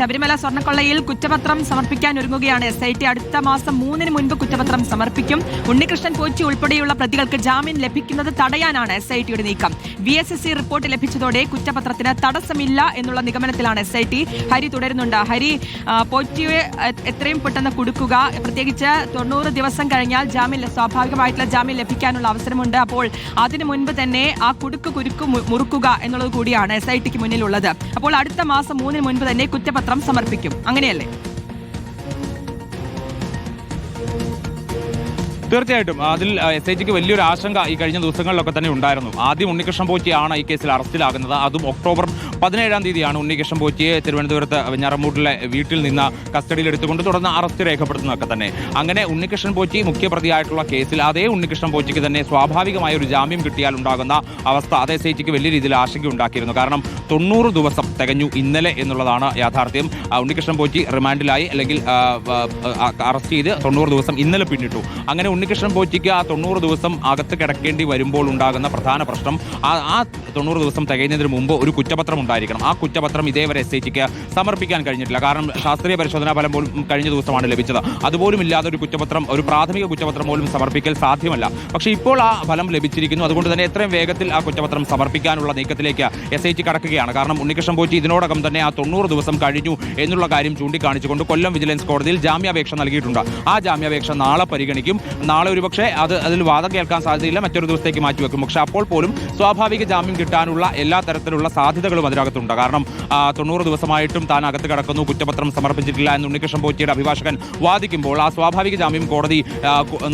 ശബരിമല സ്വർണക്കൊള്ളയിൽ കുറ്റപത്രം സമർപ്പിക്കാൻ ഒരുങ്ങുകയാണ് എസ് ഐ ടി അടുത്ത മാസം മൂന്നിന് മുൻപ് കുറ്റപത്രം സമർപ്പിക്കും. ഉണ്ണികൃഷ്ണൻ കോച്ചി ഉൾപ്പെടെയുള്ള പ്രതികൾക്ക് ജാമ്യം ലഭിക്കുന്നത് തടയാനാണ് എസ് ഐ ടിയുടെ നീക്കം. V S S C report ലഭിച്ചതോടെ കുറ്റപത്രത്തിന് തടസ്സമില്ല എന്നുള്ള നിഗമനത്തിലാണ് എസ് ഐ ടി ഹരി തുടരുന്നുണ്ട്. ഹരി പോറ്റിയെ എത്രയും പെട്ടെന്ന് കൊടുക്കുക. പ്രത്യേകിച്ച് തൊണ്ണൂറ് ദിവസം കഴിഞ്ഞാൽ ജാമ്യം സ്വാഭാവികമായിട്ടുള്ള ജാമ്യം ലഭിക്കാനുള്ള അവസരമുണ്ട്. അപ്പോൾ അതിനു മുൻപ് തന്നെ ആ കുടുക്ക് കുരുക്ക് മുറുക്കുക എന്നുള്ളത് കൂടിയാണ് എസ് ഐ ടിക്ക് മുന്നിലുള്ളത്. അപ്പോൾ അടുത്ത മാസം മൂന്നിന് മുൻപ് തന്നെ കുറ്റപത്രം സമർപ്പിക്കും. അങ്ങനെയല്ലേ? തീർച്ചയായിട്ടും. അതിൽ എസ് ഐ ജിക്ക് വലിയൊരു ആശങ്ക ഈ കഴിഞ്ഞ ദിവസങ്ങളിലൊക്കെ തന്നെ ഉണ്ടായിരുന്നു. ആദ്യം ഉണ്ണികൃഷ്ണൻ പോറ്റിയാണ് ഈ കേസിൽ അറസ്റ്റിലാകുന്നത്. അതും ഒക്ടോബർ പതിനേഴാം തീയതിയാണ് ഉണ്ണികൃഷ്ണൻ പോറ്റിയെ തിരുവനന്തപുരത്ത് വെഞ്ഞാറമൂട്ടിലെ വീട്ടിൽ നിന്ന് കസ്റ്റഡിയിൽ എടുത്തുകൊണ്ട് തുടർന്ന് അറസ്റ്റ് രേഖപ്പെടുത്തുന്നതൊക്കെ തന്നെ. അങ്ങനെ ഉണ്ണികൃഷ്ണൻ പോറ്റി മുഖ്യപ്രതിയായിട്ടുള്ള കേസിൽ അതേ ഉണ്ണികൃഷ്ണൻ പോറ്റിക്ക് തന്നെ സ്വാഭാവികമായ ഒരു ജാമ്യം കിട്ടിയാൽ ഉണ്ടാകുന്ന അവസ്ഥ അത് എസ് ഐ ജിക്ക് വലിയ രീതിയിൽ ആശങ്ക ഉണ്ടാക്കിയിരുന്നു. കാരണം തൊണ്ണൂറ് ദിവസം തികഞ്ഞു ഇന്നലെ എന്നുള്ളതാണ് യാഥാർത്ഥ്യം. ഉണ്ണികൃഷ്ണൻ പോറ്റി റിമാൻഡിലായി അല്ലെങ്കിൽ അറസ്റ്റ് ചെയ്ത് തൊണ്ണൂറ് ദിവസം ഇന്നലെ പിന്നിട്ടു. അങ്ങനെ ഉണ്ണികൃഷ്ണൻ പോറ്റിക്ക് ആ തൊണ്ണൂറ് ദിവസം അകത്ത് കിടക്കേണ്ടി വരുമ്പോൾ ഉണ്ടാകുന്ന പ്രധാന പ്രശ്നം ആ ആ തൊണ്ണൂറ് ദിവസം തികയുന്നതിന് മുമ്പ് ഒരു കുറ്റപത്രം ഉണ്ടായിരിക്കണം. ആ കുറ്റപത്രം ഇതേവരെ എസ് സമർപ്പിക്കാൻ കഴിഞ്ഞിട്ടില്ല. കാരണം ശാസ്ത്രീയ പരിശോധനാ ഫലം പോലും കഴിഞ്ഞ ദിവസമാണ് ലഭിച്ചത്. അതുപോലും ഇല്ലാതെ ഒരു കുറ്റപത്രം ഒരു പ്രാഥമിക കുറ്റപത്രം പോലും സമർപ്പിക്കൽ സാധ്യമല്ല. പക്ഷേ ഇപ്പോൾ ആ ഫലം ലഭിച്ചിരിക്കുന്നു. അതുകൊണ്ട് തന്നെ എത്രയും വേഗത്തിൽ ആ കുറ്റപത്രം സമർപ്പിക്കാനുള്ള നീക്കത്തിലേക്ക് എസ് ഐ ടി കടക്കുകയാണ്. കാരണം ഉണ്ണികൃഷ്ണൻ പോറ്റി ഇതിനോടകം തന്നെ ആ തൊണ്ണൂറ് ദിവസം കഴിഞ്ഞു എന്നുള്ള കാര്യം ചൂണ്ടിക്കാണിച്ചുകൊണ്ട് കൊല്ലം വിജിലൻസ് കോടതിയിൽ ജാമ്യാപേക്ഷ നൽകിയിട്ടുണ്ട്. ആ ജാമ്യാപേക്ഷ നാളെ പരിഗണിക്കും. നാളെ ഒരുപക്ഷെ അത് അതിൽ വാദം കേൾക്കാൻ സാധ്യതയില്ല മറ്റൊരു ദിവസത്തേക്ക് മാറ്റിവെക്കും പക്ഷേ അപ്പോൾ പോലും സ്വാഭാവിക ജാമ്യം കിട്ടാനുള്ള എല്ലാ തരത്തിലുള്ള സാധ്യതകളും അതിനകത്തുണ്ട്. കാരണം തൊണ്ണൂറ് ദിവസമായിട്ടും താൻ അകത്ത് കിടക്കുന്നു കുറ്റപത്രം സമർപ്പിച്ചിട്ടില്ല എന്ന് ഉണ്ണികൃഷ്ണൻ പോറ്റിയുടെ അഭിഭാഷകൻ വാദിക്കുമ്പോൾ ആ സ്വാഭാവിക ജാമ്യം കോടതി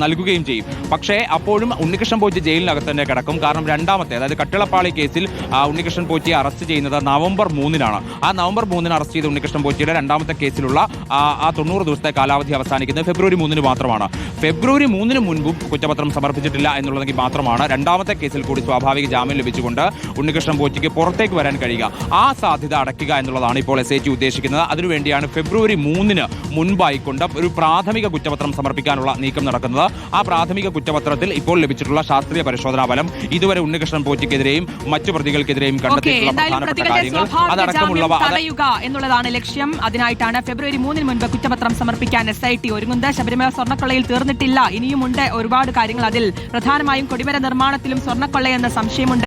നൽകുകയും ചെയ്യും. പക്ഷേ അപ്പോഴും ഉണ്ണികൃഷ്ണൻ പോറ്റി ജയിലിനകത്ത് തന്നെ കിടക്കും. കാരണം രണ്ടാമത്തെ അതായത് കട്ടിളപ്പാളി കേസിൽ ഉണ്ണികൃഷ്ണൻ പോറ്റിയെ അറസ്റ്റ് ചെയ്യുന്നത് നവംബർ മൂന്നിനാണ്. ആ നവംബർ മൂന്നിന് അറസ്റ്റ് ചെയ്ത ഉണ്ണികൃഷ്ണൻ പോറ്റിയുടെ രണ്ടാമത്തെ കേസിലുള്ള ആ, തൊണ്ണൂറ് ദിവസത്തെ കാലാവധി അവസാനിക്കുന്നത് ഫെബ്രുവരി മൂന്നിന് മാത്രമാണ്. ഫെബ്രുവരി മൂന്നിന് മുൻപും കുറ്റപത്രം സമർപ്പിച്ചിട്ടില്ല എന്നുള്ളതെങ്കിൽ മാത്രമാണ് രണ്ടാമത്തെ കേസിൽ കൂടി സ്വാഭാവിക ജാമ്യം ലഭിച്ചുകൊണ്ട് ഉണ്ണികൃഷ്ണൻ പോറ്റിക്ക് പുറത്തേക്ക് വരാൻ കഴിയുക. ആ സാധ്യത അടയ്ക്കുക എന്നുള്ളതാണ് ഇപ്പോൾ എസ് ഐ ഉദ്ദേശിക്കുന്നത്. അതിനുവേണ്ടിയാണ് ഫെബ്രുവരി മൂന്നിന് മുൻപായിക്കൊണ്ട് ഒരു പ്രാഥമിക കുറ്റപത്രം സമർപ്പിക്കാനുള്ള നീക്കം നടക്കുന്നത്. ആ പ്രാഥമിക കുറ്റപത്രത്തിൽ ഇപ്പോൾ ലഭിച്ചിട്ടുള്ള ശാസ്ത്രീയ പരിശോധനാ ഫലം ഇതുവരെ ഉണ്ണികൃഷ്ണൻ പോറ്റിക്കെതിരെയും മറ്റു പ്രതികൾക്കെതിരെയും കണ്ടെത്തിയിട്ടുള്ള പ്രധാനപ്പെട്ട കാര്യങ്ങൾ അതടക്കമുള്ളവ തടയുക എന്നുള്ളതാണ് ലക്ഷ്യം. അതിനായിട്ടാണ് ഫെബ്രുവരി മൂന്നിന് മുൻപ് കുറ്റപത്രം സമർപ്പിക്കാൻ എസ് ഐ ടി ഒരുങ്ങുന്നത്. ശബരിമല സ്വർണക്കൊള്ളയിൽ തീർന്നിട്ടില്ല. ഇനിയുമുണ്ട് ഒരുപാട് കാര്യങ്ങൾ അതിൽ പ്രധാനമായും കൊടിമര നിർമ്മാണത്തിലും സ്വർണക്കൊള്ളയെന്ന സംശയമുണ്ട്.